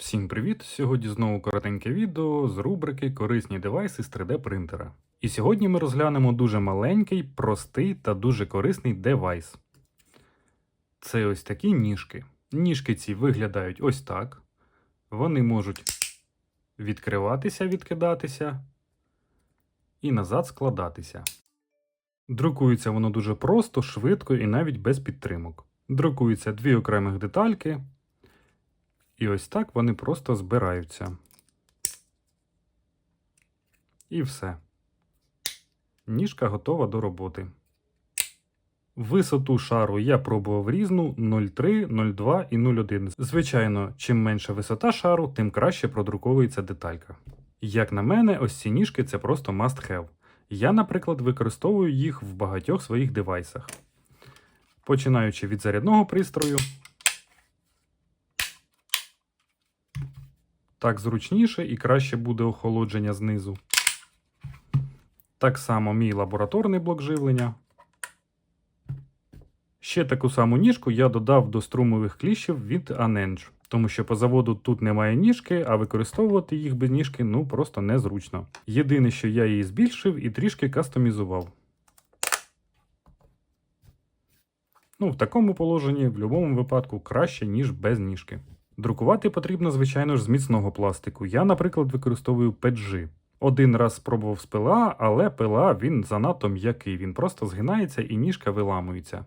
Всім привіт! Сьогодні знову коротеньке відео з рубрики Корисні девайси з 3D принтера. І сьогодні ми розглянемо дуже маленький, простий та дуже корисний девайс. Це ось такі ніжки. Ніжки ці виглядають ось так. Вони можуть відкриватися, відкидатися і назад складатися. Друкується воно дуже просто, швидко і навіть без підтримок. Друкуються дві окремих детальки. І ось так вони просто збираються. І все. Ніжка готова до роботи. Висоту шару я пробував різну 0,3, 0,2 і 0,1. Звичайно, чим менша висота шару, тим краще продруковується деталька. Як на мене, ось ці ніжки це просто must have. Я, наприклад, використовую їх в багатьох своїх девайсах. Починаючи від зарядного пристрою, Так зручніше і краще буде охолодження знизу. Так само мій лабораторний блок живлення. Ще таку саму ніжку я додав до струмових кліщів від Anenge, тому що по заводу тут немає ніжки, а використовувати їх без ніжки ну просто незручно. Єдине, що я її збільшив і трішки кастомізував. Ну, в такому положенні в будь-якому випадку краще, ніж без ніжки. Друкувати потрібно, звичайно ж, з міцного пластику. Я, наприклад, використовую PETG. Один раз спробував з пила, але пила він занадто м'який, він просто згинається і ніжка виламується.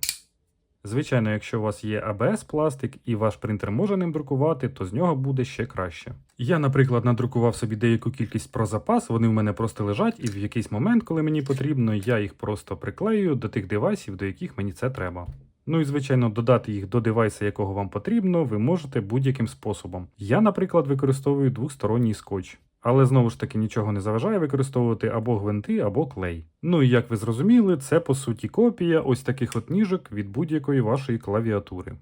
Звичайно, якщо у вас є ABS пластик і ваш принтер може ним друкувати, то з нього буде ще краще. Я, наприклад, надрукував собі деяку кількість про запас, вони в мене просто лежать, і в якийсь момент, коли мені потрібно, я їх просто приклею до тих девайсів, до яких мені це треба. Ну і звичайно, додати їх до девайса, якого вам потрібно, ви можете будь-яким способом. Я, наприклад, використовую двосторонній скотч. Але знову ж таки нічого не заважає використовувати або гвинти, або клей. Ну і як ви зрозуміли, це по суті копія ось таких от ніжок від будь-якої вашої клавіатури.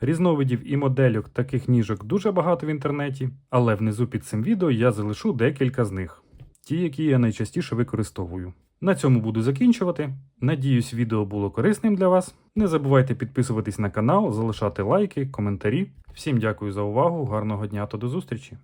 Різновидів і модельок таких ніжок дуже багато в інтернеті, але внизу під цим відео я залишу декілька з них, ті, які я найчастіше використовую. На цьому буду закінчувати. Надіюсь, відео було корисним для вас. Не забувайте підписуватись на канал, залишати лайки, коментарі. Всім дякую за увагу, гарного дня та до зустрічі!